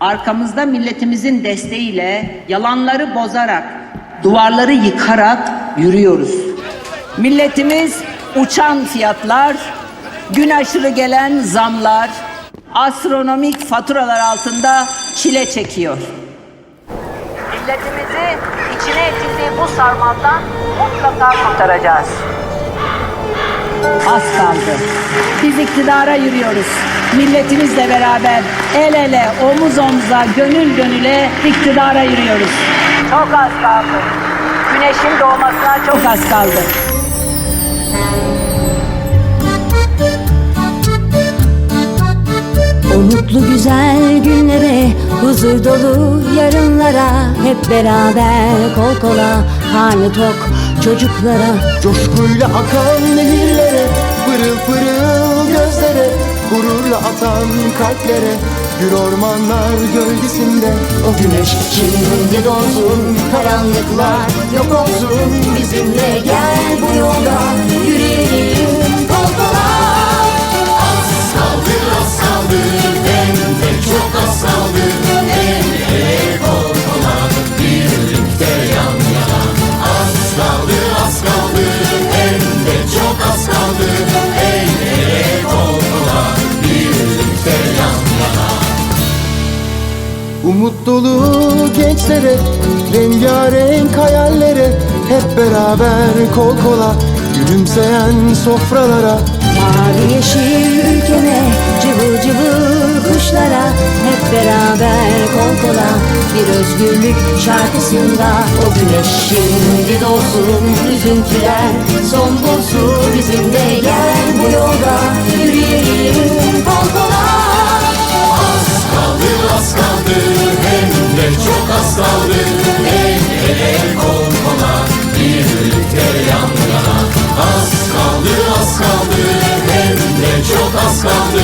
Arkamızda milletimizin desteğiyle yalanları bozarak, duvarları yıkarak yürüyoruz. Milletimiz uçan fiyatlar, gün aşırı gelen zamlar, astronomik faturalar altında çile çekiyor. Milletimizi içine ettiği bu sarmaldan mutlaka kurtaracağız. Az kaldı. Biz iktidara yürüyoruz. Milletimizle beraber el ele, omuz omuza, gönül gönüle iktidara yürüyoruz. Çok az kaldı. Güneşin doğmasına çok az kaldı. O mutlu güzel günlere, huzur dolu yarınlara Hep beraber kol kola, karnı tok çocuklara Coşkuyla akan nehirlere Pırıl pırıl gözlere Gururla atan kalplere Gül ormanlar gölgesinde O güneş şimdi doğsun Karanlıklar yok olsun Bizimle gel bu yolda Umut dolu gençlere Rengarenk hayallere Hep beraber kol kola Gülümseyen sofralara. Mavi yeşil ülkeme, cıvıl cıvıl kuşlara Hep beraber kol kola, bir özgürlük şarkısında O güneş şimdi doğsun, üzüntüler son bulsun Bizimle gel bu yolda, kaldı El ele kol kola Birlikte yan yana Az kaldı az kaldı. Hem de çok az kaldı